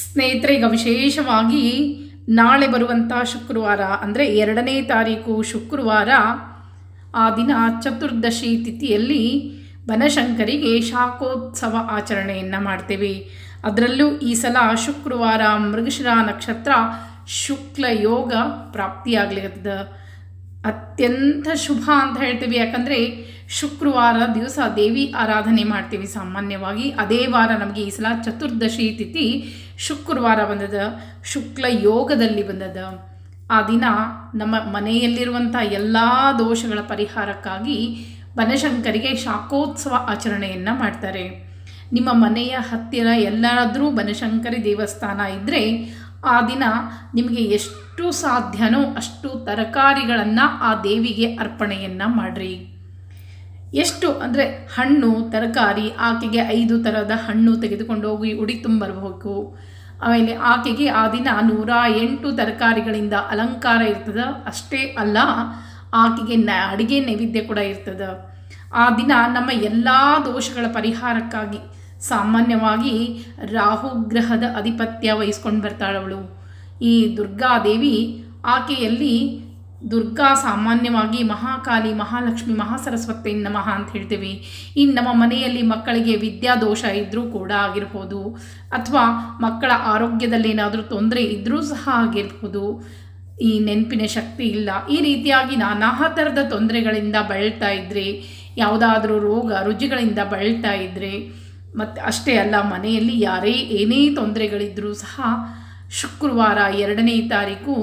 ಸ್ನೇಹಿತರೆ, ಈಗ ವಿಶೇಷವಾಗಿ ನಾಳೆ ಬರುವಂಥ ಶುಕ್ರವಾರ, ಅಂದರೆ ಎರಡನೇ ತಾರೀಕು ಶುಕ್ರವಾರ, ಆ ದಿನ ಚತುರ್ದಶಿ ತಿಥಿಯಲ್ಲಿ ಬನಶಂಕರಿಗೆ ಶಾಖೋತ್ಸವ ಆಚರಣೆಯನ್ನು ಮಾಡ್ತೇವೆ. ಅದರಲ್ಲೂ ಈ ಸಲ ಶುಕ್ರವಾರ ಮೃಗಶಿರ ನಕ್ಷತ್ರ ಶುಕ್ಲ ಯೋಗ ಪ್ರಾಪ್ತಿಯಾಗ್ಲಿರ್ತದ ಅತ್ಯಂತ ಶುಭ ಅಂತ ಹೇಳ್ತೀವಿ, ಯಾಕಂದರೆ ಶುಕ್ರವಾರ ದಿವಸ ದೇವಿ ಆರಾಧನೆ ಮಾಡ್ತೀವಿ ಸಾಮಾನ್ಯವಾಗಿ. ಅದೇ ವಾರ ನಮಗೆ ಈ ಸಲ ಚತುರ್ದಶಿ ತಿಥಿ ಶುಕ್ರವಾರ ಬಂದದ, ಶುಕ್ಲ ಯೋಗದಲ್ಲಿ ಬಂದದ. ಆ ದಿನ ನಮ್ಮ ಮನೆಯಲ್ಲಿರುವಂಥ ಎಲ್ಲ ದೋಷಗಳ ಪರಿಹಾರಕ್ಕಾಗಿ ಬನಶಂಕರಿಗೆ ಶಾಖೋತ್ಸವ ಆಚರಣೆಯನ್ನು ಮಾಡ್ತಾರೆ. ನಿಮ್ಮ ಮನೆಯ ಹತ್ತಿರ ಎಲ್ಲಾದರೂ ಬನಶಂಕರಿ ದೇವಸ್ಥಾನ ಇದ್ದರೆ ಆ ದಿನ ನಿಮಗೆ ಎಷ್ಟು ಸಾಧ್ಯನೋ ಅಷ್ಟು ತರಕಾರಿಗಳನ್ನು ಆ ದೇವಿಗೆ ಅರ್ಪಣೆಯನ್ನು ಮಾಡಿರಿ. ಎಷ್ಟು ಅಂದರೆ ಹಣ್ಣು, ತರಕಾರಿ, ಆಕೆಗೆ ಐದು ಥರದ ಹಣ್ಣು ತೆಗೆದುಕೊಂಡು ಹೋಗಿ ಉಡಿ ತುಂಬರಬೇಕು ಆಮೇಲೆ ಆಕೆಗೆ ಆ ದಿನ ನೂರ ಎಂಟು ತರಕಾರಿಗಳಿಂದ ಅಲಂಕಾರ ಇರ್ತದೆ. ಅಷ್ಟೇ ಅಲ್ಲ, ಆಕೆಗೆ ನ, ಅಡುಗೆ ನೈವೇದ್ಯ ಕೂಡ ಇರ್ತದೆ. ಆ ದಿನ ನಮ್ಮ ಎಲ್ಲ ದೋಷಗಳ ಪರಿಹಾರಕ್ಕಾಗಿ ಸಾಮಾನ್ಯವಾಗಿ ರಾಹುಗ್ರಹದ ಅಧಿಪತ್ಯ ವಹಿಸ್ಕೊಂಡು ಬರ್ತಾಳವಳು. ಈ ದುರ್ಗಾದೇವಿ ಆಕೆಯಲ್ಲಿ ದುರ್ಗಾ ಸಾಮಾನ್ಯವಾಗಿ ಮಹಾಕಾಲಿ ಮಹಾಲಕ್ಷ್ಮಿ, ಮಹಾಸರಸ್ವತಿ ನಮಃ ಅಂತ ಹೇಳ್ತೀವಿ. ಇನ್ನು ನಮ್ಮ ಮನೆಯಲ್ಲಿ ಮಕ್ಕಳಿಗೆ ವಿದ್ಯಾದೋಷ ಇದ್ದರೂ ಕೂಡ ಆಗಿರ್ಬೋದು. ಅಥವಾ ಮಕ್ಕಳ ಆರೋಗ್ಯದಲ್ಲಿ ಏನಾದರೂ ತೊಂದರೆ ಇದ್ದರೂ ಸಹ ಆಗಿರ್ಬೋದು. ಈ ನೆನಪಿನ ಶಕ್ತಿ ಇಲ್ಲ. ಈ ರೀತಿಯಾಗಿ ನಾನಾ ಥರದ ತೊಂದರೆಗಳಿಂದ ಬಳಲ್ತಾ ಇದ್ದರೆ ಯಾವುದಾದ್ರೂ ರೋಗ ರುಜಿಗಳಿಂದ ಬಳಲ್ತಾ ಇದ್ದರೆ ಮತ್ತು ಅಷ್ಟೇ ಅಲ್ಲ, ಮನೆಯಲ್ಲಿ ಯಾರೇ ಏನೇ ತೊಂದರೆಗಳಿದ್ದರೂ ಸಹ ಶುಕ್ರವಾರ ಎರಡನೇ ತಾರೀಕು.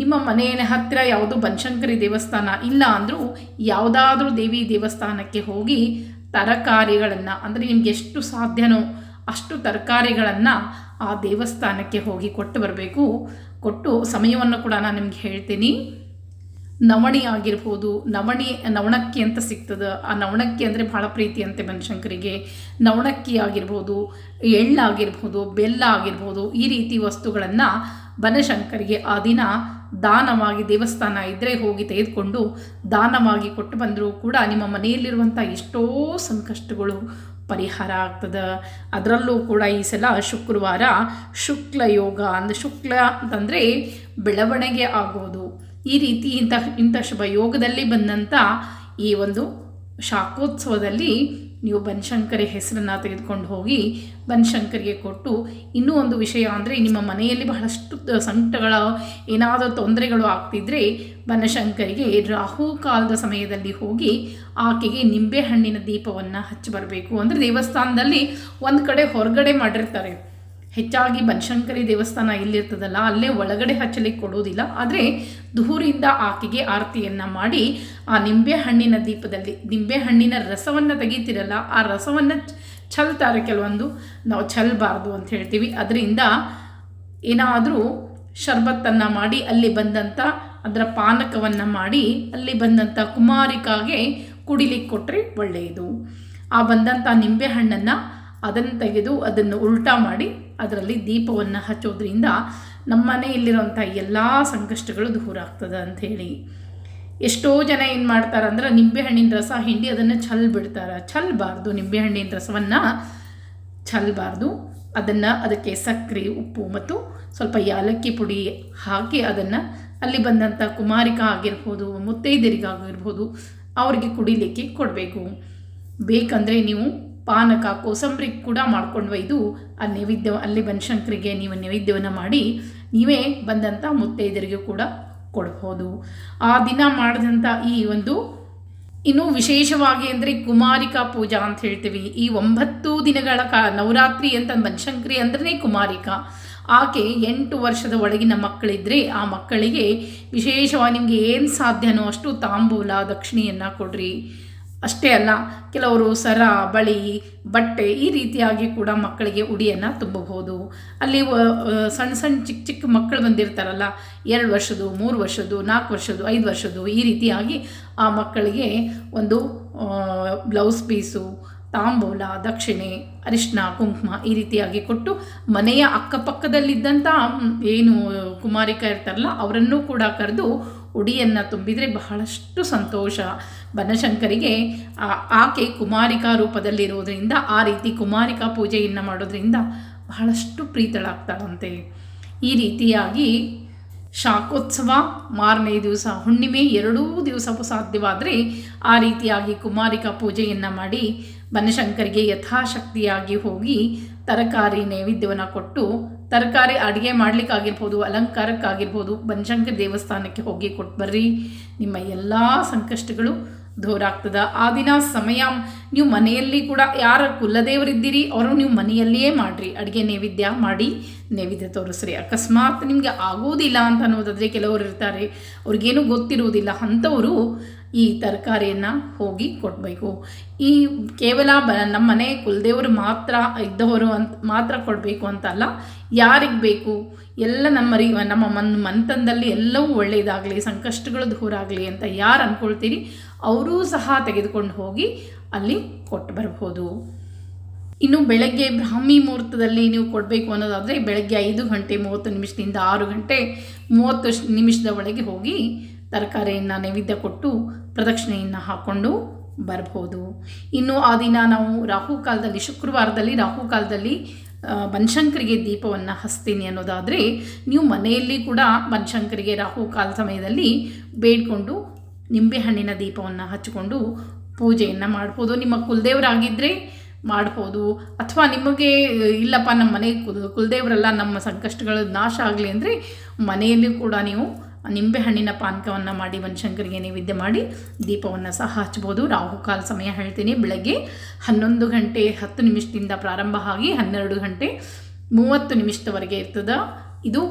ನಿಮ್ಮ ಮನೆಯ ಹತ್ತಿರ ಯಾವುದು ಬನಶಂಕರಿ ದೇವಸ್ಥಾನ ಇಲ್ಲ ಅಂದರೂ ಯಾವುದಾದ್ರೂ ದೇವಿ ದೇವಸ್ಥಾನಕ್ಕೆ ಹೋಗಿ ತರಕಾರಿಗಳನ್ನು, ಅಂದರೆ ನಿಮ್ಗೆ ಎಷ್ಟು ಸಾಧ್ಯನೋ ಅಷ್ಟು ತರಕಾರಿಗಳನ್ನು ಆ ದೇವಸ್ಥಾನಕ್ಕೆ ಹೋಗಿ ಕೊಟ್ಟು ಬರಬೇಕು. ಕೊಟ್ಟು ಸಮಯವನ್ನು ಕೂಡ ನಾನು ನಿಮ್ಗೆ ಹೇಳ್ತೀನಿ. ನವಣಿ ಆಗಿರ್ಬೋದು, ನವಣಿ, ನವಣಕ್ಕಿ ಅಂತ ಸಿಗ್ತದೆ. ಆ ನವಣಕ್ಕಿ ಅಂದರೆ ಭಾಳ ಪ್ರೀತಿ ಅಂತೆ ಬನಶಂಕರಿಗೆ. ನವಣಕ್ಕಿ ಆಗಿರ್ಬೋದು ಎಳ್ಳಾಗಿರ್ಬೋದು ಬೆಲ್ಲ ಆಗಿರ್ಬೋದು, ಈ ರೀತಿ ವಸ್ತುಗಳನ್ನು ಬನಶಂಕರಿಗೆ ಆ ದಿನ ದಾನವಾಗಿ ದೇವಸ್ಥಾನ ಇದ್ದರೆ ಹೋಗಿ ತೆಗೆದುಕೊಂಡು ದಾನವಾಗಿ ಕೊಟ್ಟು ಬಂದರೂ ಕೂಡ ನಿಮ್ಮ ಮನೆಯಲ್ಲಿರುವಂಥ ಎಷ್ಟೋ ಸಂಕಷ್ಟಗಳು ಪರಿಹಾರ ಆಗ್ತದೆ. ಅದರಲ್ಲೂ ಕೂಡ ಈ ಸಲ ಶುಕ್ರವಾರ ಶುಕ್ಲ ಯೋಗ ಅಂದರೆ ಶುಕ್ಲ ಅಂತಂದರೆ ಬೆಳವಣಿಗೆ ಆಗೋದು. ಈ ರೀತಿ ಇಂಥ ಇಂಥ ಶುಭ ಯೋಗದಲ್ಲಿ ಬಂದಂಥ ಈ ಒಂದು ಶಾಖೋತ್ಸವದಲ್ಲಿ ನೀವು ಬನಶಂಕರಿ ಹೆಸರನ್ನು ತೆಗೆದುಕೊಂಡು ಹೋಗಿ ಬನಶಂಕರಿಗೆ ಕೊಟ್ಟು ಇನ್ನೂ ಒಂದು ವಿಷಯ ಅಂದರೆ ನಿಮ್ಮ ಮನೆಯಲ್ಲಿ ಬಹಳಷ್ಟು ಸಂಕಟಗಳ ಏನಾದರೂ ತೊಂದರೆಗಳು ಆಗ್ತಿದ್ರೆ ಬನಶಂಕರಿಗೆ ರಾಹು ಕಾಲದ ಸಮಯದಲ್ಲಿ ಹೋಗಿ ಆಕೆಗೆ ನಿಂಬೆಹಣ್ಣಿನ ದೀಪವನ್ನು ಹಚ್ಚಿ ಬರಬೇಕು. ಅಂದರೆ ದೇವಸ್ಥಾನದಲ್ಲಿ ಒಂದು ಕಡೆ ಹೊರಗಡೆ ಮಾಡಿರ್ತಾರೆ. ಹೆಚ್ಚಾಗಿ ಬನಶಂಕರಿ ದೇವಸ್ಥಾನ ಎಲ್ಲಿರ್ತದಲ್ಲ ಅಲ್ಲೇ ಒಳಗಡೆ ಹಚ್ಚಲಿಕ್ಕೆ ಕೊಡೋದಿಲ್ಲ ಆದರೆ ದೂರಿಂದ ಆಕೆಗೆ ಆರತಿಯನ್ನು ಮಾಡಿ ಆ ನಿಂಬೆ ಹಣ್ಣಿನ ದೀಪದಲ್ಲಿ, ನಿಂಬೆ ಹಣ್ಣಿನ ರಸವನ್ನು ತೆಗೀತಿರಲ್ಲ ಆ ರಸವನ್ನು ಚಲ್ತಾರೆ ಕೆಲವೊಂದು. ನಾವು ಚಲ್ಬಾರ್ದು ಅಂತ ಹೇಳ್ತೀವಿ. ಅದರಿಂದ ಏನಾದರೂ ಶರ್ಬತ್ತನ್ನು ಮಾಡಿ ಅಲ್ಲಿ ಬಂದಂಥ ಅದರ ಪಾನಕವನ್ನು ಮಾಡಿ ಅಲ್ಲಿ ಬಂದಂಥ ಕುಮಾರಿಕಾಗೆ ಕುಡಿಲಿಕ್ಕೆ ಕೊಟ್ಟರೆ ಒಳ್ಳೆಯದು. ಆ ಬಂದಂಥ ನಿಂಬೆಹಣ್ಣನ್ನು ಅದನ್ನು ತೆಗೆದು ಅದನ್ನು ಉಲ್ಟಾ ಮಾಡಿ ಅದರಲ್ಲಿ ದೀಪವನ್ನು ಹಚ್ಚೋದ್ರಿಂದ ನಮ್ಮ ಮನೆಯಲ್ಲಿರುವಂಥ ಎಲ್ಲ ಸಂಕಷ್ಟಗಳು ದೂರ ಆಗ್ತದೆ ಅಂಥೇಳಿ ಎಷ್ಟೋ ಜನ ಏನು ಮಾಡ್ತಾರೆ ಅಂದ್ರೆ ನಿಂಬೆಹಣ್ಣಿನ ರಸ ಹಿಂಡಿ ಅದನ್ನು ಛಲ್ ಬಿಡ್ತಾರೆ. ನಿಂಬೆ ನಿಂಬೆಹಣ್ಣಿನ ರಸವನ್ನು. ಚಲ್ಬಾರ್ದು ಅದನ್ನು ಅದಕ್ಕೆ ಸಕ್ಕರೆ ಉಪ್ಪು ಮತ್ತು ಸ್ವಲ್ಪ ಯಾಲಕ್ಕಿ ಪುಡಿ ಹಾಕಿ ಅದನ್ನು ಅಲ್ಲಿ ಬಂದಂಥ ಕುಮಾರಿಕ ಆಗಿರ್ಬೋದು, ಮುತ್ತೈದರಿಗಾಗಿರ್ಬೋದು, ಅವರಿಗೆ ಕುಡಿಲಿಕ್ಕೆ ಕೊಡಬೇಕು. ಬೇಕಂದರೆ ನೀವು ಪಾನಕ, ಕೋಸಂಬರಿ ಕೂಡ ಮಾಡ್ಕೊಂಡು ಒಯ್ದು ಆ ನೈವೇದ್ಯ, ಅಲ್ಲಿ ಬನಶಂಕರಿಗೆ ನೀವು ನೈವೇದ್ಯವನ್ನು ಮಾಡಿ ನೀವೇ ಬಂದಂಥ ಮುತ್ತೈದರಿಗೂ ಕೂಡ ಕೊಡ್ಬೋದು. ಆ ದಿನ ಮಾಡಿದಂಥ ಈ ಒಂದು ಇನ್ನು ವಿಶೇಷವಾಗಿ ಅಂದರೆ ಕುಮಾರಿಕಾ ಪೂಜಾ ಅಂತ ಹೇಳ್ತೀವಿ. ಈ ಒಂಬತ್ತು ದಿನಗಳ ಕಾ ನವರಾತ್ರಿ ಅಂತ ಬನಶಂಕರಿ ಅಂದ್ರೆ ಕುಮಾರಿಕಾ. ಆಕೆ ಎಂಟು ವರ್ಷದ ಒಳಗಿನ ಮಕ್ಕಳಿದ್ರೆ ಆ ಮಕ್ಕಳಿಗೆ ವಿಶೇಷವಾಗಿ ನಿಮಗೆ ಏನು ಸಾಧ್ಯನೋ ಅಷ್ಟು ತಾಂಬೂಲ, ದಕ್ಷಿಣೆಯನ್ನು ಕೊಡ್ರಿ. ಅಷ್ಟೇ ಅಲ್ಲ, ಕೆಲವರು ಸರ, ಬಳಿ, ಬಟ್ಟೆ ಈ ರೀತಿಯಾಗಿ ಕೂಡ ಮಕ್ಕಳಿಗೆ ಉಡಿಯನ್ನು ತುಂಬಬಹುದು. ಅಲ್ಲಿ ಸಣ್ಣ ಸಣ್ಣ ಚಿಕ್ಕ ಚಿಕ್ಕ ಮಕ್ಕಳು ಬಂದಿರ್ತಾರಲ್ಲ, ಎರಡು ವರ್ಷದ್ದು, ಮೂರು ವರ್ಷದ್ದು, ನಾಲ್ಕು ವರ್ಷದ್ದು, ಐದು ವರ್ಷದ್ದು, ಈ ರೀತಿಯಾಗಿ ಆ ಮಕ್ಕಳಿಗೆ ಒಂದು ಬ್ಲೌಸ್ ಪೀಸು, ತಾಂಬೂಲ, ದಕ್ಷಿಣೆ ಅರಿಶಿನ ಕುಂಕುಮ ಈ ರೀತಿಯಾಗಿ ಕೊಟ್ಟು ಮನೆಯ ಅಕ್ಕಪಕ್ಕದಲ್ಲಿದ್ದಂಥ ಏನು ಕುಮಾರಿಕ ಇರ್ತಾರಲ್ಲ, ಅವರನ್ನೂ ಕೂಡ ಕರೆದು ಉಡಿಯನ್ನು ತುಂಬಿದರೆ ಬಹಳಷ್ಟು ಸಂತೋಷ. ಬನಶಂಕರಿಗೆ ಆಕೆ ಕುಮಾರಿಕಾ ರೂಪದಲ್ಲಿರೋದ್ರಿಂದ ಆ ರೀತಿ ಕುಮಾರಿಕಾ ಪೂಜೆಯನ್ನು ಮಾಡೋದ್ರಿಂದ ಬಹಳಷ್ಟು ಪ್ರೀತಳಾಗ್ತಾಳಂತೆ. ಈ ರೀತಿಯಾಗಿ ಶಾಖೋತ್ಸವ ಮಾರನೇ ದಿವಸ, ಹುಣ್ಣಿಮೆ ಎರಡೂ ದಿವಸವೂ ಸಾಧ್ಯವಾದರೆ ಆ ರೀತಿಯಾಗಿ ಕುಮಾರಿಕಾ ಪೂಜೆಯನ್ನು ಮಾಡಿ ಬನಶಂಕರಿಗೆ ಯಥಾಶಕ್ತಿಯಾಗಿ ಹೋಗಿ ತರಕಾರಿ ನೈವೇದ್ಯವನ್ನು ಕೊಟ್ಟು ತರಕಾರಿ ಅಡುಗೆ ಮಾಡಲಿಕ್ಕಾಗಿರ್ಬೋದು, ಅಲಂಕಾರಕ್ಕಾಗಿರ್ಬೋದು ಬನಶಂಕರ ದೇವಸ್ಥಾನಕ್ಕೆ ಹೋಗಿ ಕೊಟ್ಟು ಬರ್ರಿ. ನಿಮ್ಮ ಎಲ್ಲ ಸಂಕಷ್ಟಗಳು ದೂರ ಆಗ್ತದ ಆ ದಿನ ಸಮಯ, ನೀವು ಮನೆಯಲ್ಲಿ ಕೂಡ ಯಾರ ಕುಲದೇವರಿದ್ದೀರಿ, ಅವರು ನೀವು ಮನೆಯಲ್ಲಿಯೇ ಮಾಡಿರಿ. ಅಡುಗೆ ನೈವೇದ್ಯ ಮಾಡಿ ನೈವೇದ್ಯ ತೋರಿಸ್ರಿ. ಅಕಸ್ಮಾತ್ ನಿಮಗೆ ಆಗೋದಿಲ್ಲ ಅಂತ ಅನ್ನೋದಾದರೆ ಕೆಲವರು ಇರ್ತಾರೆ. ಅವ್ರಿಗೇನು ಗೊತ್ತಿರುವುದಿಲ್ಲ ಅಂಥವರು ಈ ತರಕಾರಿಯನ್ನು ಹೋಗಿ ಕೊಡಬೇಕು. ಈ ಕೇವಲ ಬ ನಮ್ಮ ಮನೆ ಕುಲದೇವರು ಮಾತ್ರ ಇದ್ದವರು ಅಂತ, ಮಾತ್ರ ಕೊಡಬೇಕು ಅಂತಲ್ಲ ಯಾರಿಗೆ ಬೇಕು? ಎಲ್ಲ ನಮ್ಮ ರೀ, ನಮ್ಮ ಮನ್ ಮಂತಂದಲ್ಲಿ ಎಲ್ಲವೂ ಒಳ್ಳೆಯದಾಗಲಿ ಸಂಕಷ್ಟಗಳು ದೂರ ಆಗಲಿ ಅಂತ ಯಾರು ಅಂದ್ಕೊಳ್ತೀರಿ ಅವರೂ ಸಹ ತೆಗೆದುಕೊಂಡು ಹೋಗಿ ಅಲ್ಲಿ ಕೊಟ್ಟು ಬರಬಹುದು ಇನ್ನು ಬೆಳಗ್ಗೆ ಬ್ರಾಹ್ಮಿ ಮುಹೂರ್ತದಲ್ಲಿ ನೀವು ಕೊಡಬೇಕು ಅನ್ನೋದಾದರೆ ಬೆಳಗ್ಗೆ ಐದು ಗಂಟೆ, ಮೂವತ್ತು ನಿಮಿಷದಿಂದ ಆರು ಗಂಟೆ, ಮೂವತ್ತು ನಿಮಿಷದ ಒಳಗೆ ಹೋಗಿ ತರಕಾರಿಯನ್ನು ನೈವೇದ್ಯ ಕೊಟ್ಟು ಪ್ರದಕ್ಷಿಣೆಯನ್ನು ಹಾಕ್ಕೊಂಡು ಬರ್ಬೋದು ಇನ್ನು ಆ ದಿನ ನಾವು ರಾಹು ಕಾಲದಲ್ಲಿ, ಶುಕ್ರವಾರದಲ್ಲಿ ರಾಹು ಕಾಲದಲ್ಲಿ ಬನಶಂಕರಿಗೆ ದೀಪವನ್ನು ಹಚ್ತೀನಿ ಅನ್ನೋದಾದರೆ ನೀವು ಮನೆಯಲ್ಲಿ ಕೂಡ ಬನಶಂಕರಿಗೆ ರಾಹುಕಾಲ ಸಮಯದಲ್ಲಿ ಬೇಡ್ಕೊಂಡು ನಿಂಬೆಹಣ್ಣಿನ ದೀಪವನ್ನು ಹಚ್ಚಿಕೊಂಡು ಪೂಜೆಯನ್ನು ಮಾಡ್ಬೋದು. ನಿಮ್ಮ ಕುಲದೇವರಾಗಿದ್ದರೆ ಮಾಡ್ಬೋದು. ಅಥವಾ ನಿಮಗೆ, ಇಲ್ಲಪ್ಪ, ನಮ್ಮ ಮನೆ ಕುಲ್, ಕುಲದೇವರೆಲ್ಲ ನಮ್ಮ ಸಂಕಷ್ಟಗಳು ನಾಶ ಆಗಲಿ ಅಂದರೆ ಮನೆಯಲ್ಲಿ ಕೂಡ ನೀವು ನಿಂಬೆಹಣ್ಣಿನ ಪಾನಕವನ್ನು ಮಾಡಿ ಬನಶಂಕರಿಗೆ ನೈವೇದ್ಯ ಮಾಡಿ ದೀಪವನ್ನು ಸಹ ಹಚ್ಬೋದು ರಾಹುಕಾಲ ಸಮಯ ಹೇಳ್ತೀನಿ. ಬೆಳಗ್ಗೆ ಹನ್ನೊಂದು ಗಂಟೆ ಹತ್ತು ನಿಮಿಷದಿಂದ ಪ್ರಾರಂಭ ಆಗಿ ಹನ್ನೆರಡು ಗಂಟೆ ಮೂವತ್ತು ನಿಮಿಷದವರೆಗೆ ಇರ್ತದೆ. ಇದು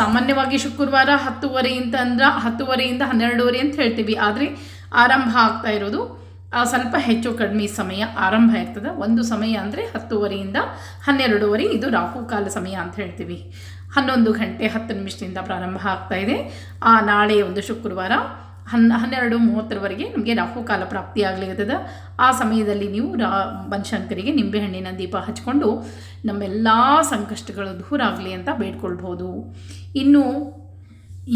ಸಾಮಾನ್ಯವಾಗಿ ಶುಕ್ರವಾರ ಹತ್ತುವರೆಯಿಂದ ಅಂದ್ರೆ ಹತ್ತುವರೆಯಿಂದ ಹನ್ನೆರಡುವರೆ ಅಂತ ಹೇಳ್ತೀವಿ. ಆದರೆ ಆರಂಭ ಆಗ್ತಾ ಇರೋದು ಸ್ವಲ್ಪ ಹೆಚ್ಚು ಕಡಿಮೆ ಸಮಯ ಆರಂಭ ಇರ್ತದೆ. ಒಂದು ಸಮಯ ಅಂದರೆ ಹತ್ತುವರೆಯಿಂದ ಹನ್ನೆರಡುವರೆ. ಇದು ರಾಹುಕಾಲ ಸಮಯ ಅಂತ ಹೇಳ್ತೀವಿ. ಹನ್ನೊಂದು ಗಂಟೆ ಹತ್ತು ನಿಮಿಷದಿಂದ ಪ್ರಾರಂಭ ಆಗ್ತಾ ಇದೆ. ಆ ನಾಳೆ ಒಂದು ಶುಕ್ರವಾರ ಹನ್, ಹನ್ನೆರಡು ಮೂವತ್ತರವರೆಗೆ ನಮಗೆ ರಾಹುಕಾಲ ಪ್ರಾಪ್ತಿಯಾಗಲಿರ್ತದೆ ಆ ಸಮಯದಲ್ಲಿ ನೀವು ರಾ, ಬನಶಂಕರಿಗೆ ನಿಂಬೆಹಣ್ಣಿನ ದೀಪ ಹಚ್ಕೊಂಡು ನಮ್ಮೆಲ್ಲ ಸಂಕಷ್ಟಗಳು ದೂರ ಆಗಲಿ ಅಂತ ಬೇಡ್ಕೊಳ್ಬೋದು. ಇನ್ನು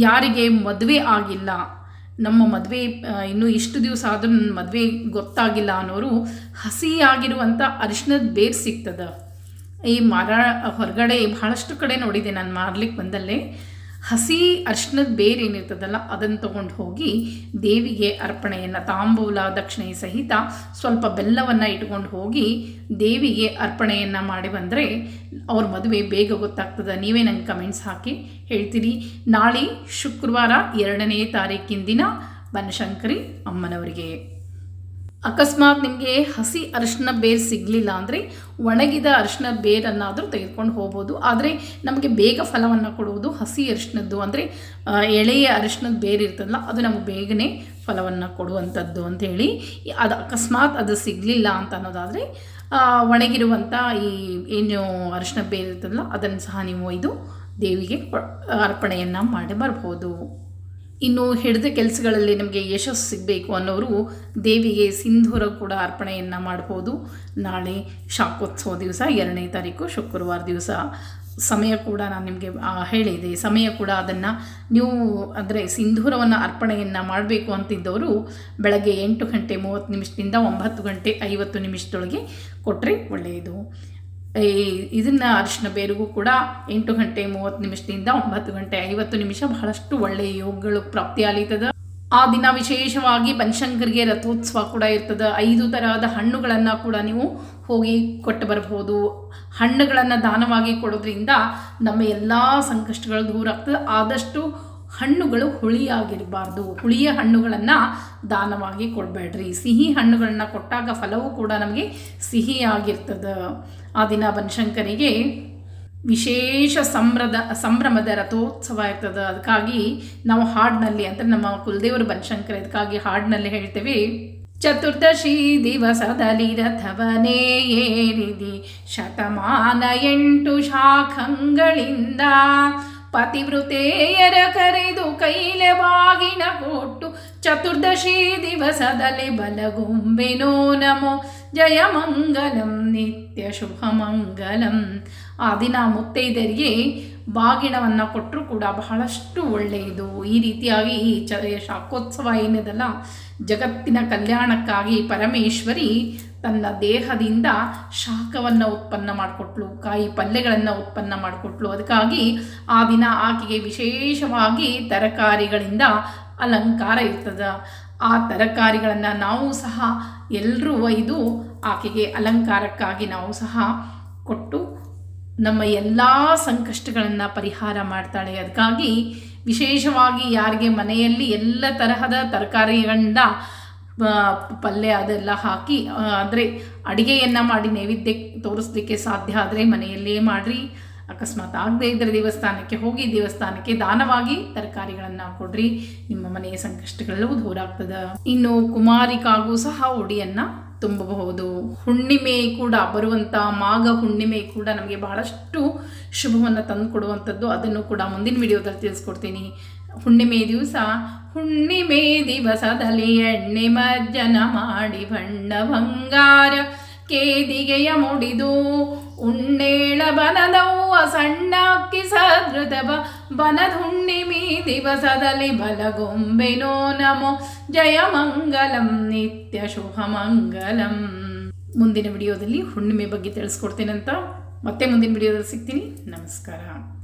ಯಾರಿಗೆ ಮದುವೆ ಆಗಿಲ್ಲ, ನಮ್ಮ ಮದುವೆ ಇನ್ನೂ ಇಷ್ಟು ದಿವಸ ಆದರೂ ನನ್ನ ಮದುವೆ ಗೊತ್ತಾಗಿಲ್ಲ ಅನ್ನೋರು ಹಸಿಯಾಗಿರುವಂಥ ಅರಿಶಿನದ ಬೇರು ಸಿಗ್ತದೆ. ಈ ಮರ ಹೊರಗಡೆ ಬಹಳಷ್ಟು ಕಡೆ ನೋಡಿದೆ ನಾನು ಮಾರ್ಲಿಕ್ಕೆ ಬಂದಲ್ಲೇ. ಹಸಿ ಅರ್ಶನದ ಬೇರೆ ಏನಿರ್ತದಲ್ಲ ಅದನ್ನು ತಗೊಂಡು ಹೋಗಿ ದೇವಿಗೆ ಅರ್ಪಣೆಯನ್ನು, ತಾಂಬೂಲ, ದಕ್ಷಿಣೆ ಸಹಿತ ಸ್ವಲ್ಪ ಬೆಲ್ಲವನ್ನು ಇಟ್ಕೊಂಡು ಹೋಗಿ ದೇವಿಗೆ ಅರ್ಪಣೆಯನ್ನು ಮಾಡಿ ಬಂದರೆ ಅವ್ರ ಮದುವೆ ಬೇಗ ಗೊತ್ತಾಗ್ತದೆ. ನೀವೇ ನಂಗೆ ಕಮೆಂಟ್ಸ್ ಹಾಕಿ ಹೇಳ್ತೀರಿ. ನಾಳೆ ಶುಕ್ರವಾರ ಎರಡನೇ ತಾರೀಕಿನ ದಿನ. ಬನಶಂಕರಿ ಅಮ್ಮನವರಿಗೆ. ಅಕಸ್ಮಾತ್ ನಿಮಗೆ ಹಸಿ ಅರಿಶಿನ ಬೇರು ಸಿಗಲಿಲ್ಲ ಅಂದರೆ ಒಣಗಿದ ಅರಿಶಿನ ಬೇರನ್ನಾದರೂ ತೆಗೆದುಕೊಂಡು ಹೋಗ್ಬೋದು. ಆದರೆ ನಮಗೆ ಬೇಗ ಫಲವನ್ನು ಕೊಡುವುದು ಹಸಿ ಅರಿಶಿನದ್ದು ಅಂದರೆ ಎಳೆಯ ಅರಿಶಿನದ ಬೇರೆ ಇರ್ತದಲ್ಲ, ಅದು ನಮಗೆ ಬೇಗನೆ ಫಲವನ್ನು ಕೊಡುವಂಥದ್ದು ಅಂಥೇಳಿ ಅದು ಅಕಸ್ಮಾತ್ ಅದು ಸಿಗಲಿಲ್ಲ ಅಂತ ಅನ್ನೋದಾದರೆ ಒಣಗಿರುವಂಥ ಈ ಏನು ಅರಿಶಿನ ಬೇರೆ ಇರ್ತದಲ್ಲ, ಅದನ್ನು ಸಹ ನೀವು ಇದು ದೇವಿಗೆ ಅರ್ಪಣೆಯನ್ನು ಮಾಡಿ ಬರ್ಬೋದು. ಇನ್ನು ಹಿಡಿದ ಕೆಲಸಗಳಲ್ಲಿ ನಮಗೆ ಯಶಸ್ಸು ಸಿಗಬೇಕು ಅನ್ನೋರು ದೇವಿಗೆ ಸಿಂಧೂರ ಕೂಡ ಅರ್ಪಣೆಯನ್ನು ಮಾಡ್ಬೋದು. ನಾಳೆ ಶಾಖೋತ್ಸವ ದಿವಸ, ಎರಡನೇ ತಾರೀಕು ಶುಕ್ರವಾರ ದಿವಸ. ಸಮಯ ಕೂಡ ನಾನು ನಿಮಗೆ ಹೇಳಿದೆ. ಸಮಯ ಕೂಡ ಅದನ್ನು ನೀವು ಅಂದರೆ ಸಿಂಧೂರವನ್ನು ಅರ್ಪಣೆಯನ್ನು ಮಾಡಬೇಕು ಅಂತಿದ್ದವರು ಬೆಳಗ್ಗೆ ಎಂಟು ಗಂಟೆ ಮೂವತ್ತು ನಿಮಿಷದಿಂದ ಒಂಬತ್ತು ಗಂಟೆ ಐವತ್ತು ನಿಮಿಷದೊಳಗೆ ಕೊಟ್ಟರೆ ಒಳ್ಳೆಯದು. ಇದನ್ನು ಅರಿಶಿನ ಬೇರಿಗೂ ಕೂಡ ಎಂಟು ಗಂಟೆ ಮೂವತ್ತು ನಿಮಿಷದಿಂದ ಒಂಬತ್ತು ಗಂಟೆ ಐವತ್ತು ನಿಮಿಷ ಬಹಳಷ್ಟು ಒಳ್ಳೆಯ ಯೋಗಗಳು ಪ್ರಾಪ್ತಿಯಾಲೀತದ ಆ ದಿನ ವಿಶೇಷವಾಗಿ ಬನಶಂಕರಿಗೆ ರಥೋತ್ಸವ ಕೂಡ ಇರ್ತದೆ. ಐದು ತರಹದ ಹಣ್ಣುಗಳನ್ನು ಕೂಡ ನೀವು ಹೋಗಿ ಕೊಟ್ಟು ಬರಬಹುದು ಹಣ್ಣುಗಳನ್ನು ದಾನವಾಗಿ ಕೊಡೋದ್ರಿಂದ ನಮ್ಮ ಎಲ್ಲ ಸಂಕಷ್ಟಗಳು ದೂರ ಆಗ್ತದೆ. ಆದಷ್ಟು ಹಣ್ಣುಗಳು ಹುಳಿಯಾಗಿರಬಾರ್ದು. ಹುಳಿಯ ಹಣ್ಣುಗಳನ್ನು ದಾನವಾಗಿ ಕೊಡಬೇಡ್ರಿ. ಸಿಹಿ ಹಣ್ಣುಗಳನ್ನ ಕೊಟ್ಟಾಗ ಫಲವೂ ಕೂಡ ನಮಗೆ ಸಿಹಿಯಾಗಿರ್ತದೆ. ಆ ದಿನ ಬನಶಂಕರಿಗೆ ವಿಶೇಷ ಸಂಭ್ರದ ಸಂಭ್ರಮದ ರಥೋತ್ಸವ ಇರ್ತದೆ. ಅದಕ್ಕಾಗಿ ನಾವು ಹಾಡಿನಲ್ಲಿ ಅಂದರೆ ನಮ್ಮ ಕುಲದೇವರು ಬನಶಂಕರ ಅದಕ್ಕಾಗಿ ಹಾಡಿನಲ್ಲಿ ಹೇಳ್ತೇವೆ. ಚತುರ್ದಶಿ ದಿವಸದಲ್ಲಿ ರಥವನೇ ಏರಿದಿ ಶತಮಾನ ಎಂಟು ಶಾಖಂಗಳಿಂದ ಪತಿವೃತೆಯರ ಕರೆದು ಕೈಲೆ ಬಾಗಿನ ಕೊಟ್ಟು ಚತುರ್ದಶಿ ದಿವಸದಲ್ಲಿ ಬಲಗುಂಬೆನೋ ನಮೋ. ಜಯ ಮಂಗಲಂ, ನಿತ್ಯ ಶುಭ ಮಂಗಲಂ. ಆ ದಿನ ಮುತ್ತೈದರಿಗೆ ಬಾಗಿಣವನ್ನು ಕೊಟ್ಟರು ಕೂಡ ಬಹಳಷ್ಟು ಒಳ್ಳೆಯದು. ಈ ರೀತಿಯಾಗಿ ಈ ಚ ಶಾಖೋತ್ಸವ ಏನಿದೆಲ್ಲ, ಜಗತ್ತಿನ ಕಲ್ಯಾಣಕ್ಕಾಗಿ ಪರಮೇಶ್ವರಿ ತನ್ನ ದೇಹದಿಂದ ಶಾಖವನ್ನು ಉತ್ಪನ್ನ ಮಾಡಿಕೊಟ್ಲು, ಕಾಯಿ ಪಲ್ಯಗಳನ್ನು ಉತ್ಪನ್ನ ಮಾಡಿಕೊಟ್ಲು. ಅದಕ್ಕಾಗಿ ಆ ದಿನ ಆಕೆಗೆ ವಿಶೇಷವಾಗಿ ತರಕಾರಿಗಳಿಂದ ಅಲಂಕಾರ ಇರ್ತದೆ. ಆ ತರಕಾರಿಗಳನ್ನು ನಾವು ಸಹ ಎಲ್ಲರೂ ಒಯ್ದು ಆಕೆಗೆ ಅಲಂಕಾರಕ್ಕಾಗಿ ನಾವು ಸಹ ಕೊಟ್ಟು ನಮ್ಮ ಎಲ್ಲ ಸಂಕಷ್ಟಗಳನ್ನು ಪರಿಹಾರ ಮಾಡ್ತಾಳೆ. ಅದಕ್ಕಾಗಿ ವಿಶೇಷವಾಗಿ ಯಾರಿಗೆ ಮನೆಯಲ್ಲಿ ಎಲ್ಲ ತರಹದ ತರಕಾರಿಗಳಿಂದ ಪಲ್ಯ ಅದೆಲ್ಲ ಹಾಕಿ ಅಂದರೆ ಅಡುಗೆಯನ್ನು ಮಾಡಿ ನೈವೇದ್ಯ ತೋರಿಸ್ಲಿಕ್ಕೆ ಸಾಧ್ಯ ಆದರೆ ಮನೆಯಲ್ಲೇ ಮಾಡಿರಿ. ಅಕಸ್ಮಾತ್ ಆಗದೆ ಇದ್ದರೆ ದೇವಸ್ಥಾನಕ್ಕೆ ಹೋಗಿ, ದೇವಸ್ಥಾನಕ್ಕೆ ದಾನವಾಗಿ ತರಕಾರಿಗಳನ್ನು ಕೊಡ್ರಿ. ನಿಮ್ಮ ಮನೆಯ ಸಂಕಷ್ಟಗಳೆಲ್ಲವೂ ದೂರ ಆಗ್ತದೆ. ಇನ್ನು ಕುಮಾರಿಕಾಗೂ ಸಹ ಉಡಿಯನ್ನ ತುಂಬಬಹುದು. ಹುಣ್ಣಿಮೆ ಕೂಡ ಬರುವಂಥ ಮಾಘ ಹುಣ್ಣಿಮೆ ಕೂಡ ನಮಗೆ ಬಹಳಷ್ಟು ಶುಭವನ್ನು ತಂದು ಕೊಡುವಂಥದ್ದು ಅದನ್ನು ಕೂಡ ಮುಂದಿನ ವಿಡಿಯೋದಲ್ಲಿ ತಿಳಿಸ್ಕೊಡ್ತೀನಿ. ಹುಣ್ಣಿಮೆ ದಿವಸ, ಹುಣ್ಣಿಮೆ ದಿವಸದಲ್ಲಿ ಎಣ್ಣೆ ಮಜ್ಜನ ಮಾಡಿ ಬಣ್ಣ ಬಂಗಾರ ಕೇದಿಗೆಯ ಮುಡಿದು, ಉಣ್ಣೇಳ ಬನದವ್ವ ಸಣ್ಣ ಅಕ್ಕಿ ಸದೃತವ ಬನದ ಹುಣ್ಣಿಮೆ ದಿವಸದಲ್ಲಿ ಬಲಗೊಂಬೆನೋ ನಮೋ ಜಯ ಮಂಗಲಂ, ನಿತ್ಯ ಶುಭ ಮಂಗಲಂ. ಮುಂದಿನ ವಿಡಿಯೋದಲ್ಲಿ ಹುಣ್ಣಿಮೆ ಬಗ್ಗೆ ತಿಳಿಸ್ಕೊಡ್ತೀನಂತ ಮತ್ತೆ ಮುಂದಿನ ವಿಡಿಯೋದಲ್ಲಿ ಸಿಗ್ತೀನಿ. ನಮಸ್ಕಾರ.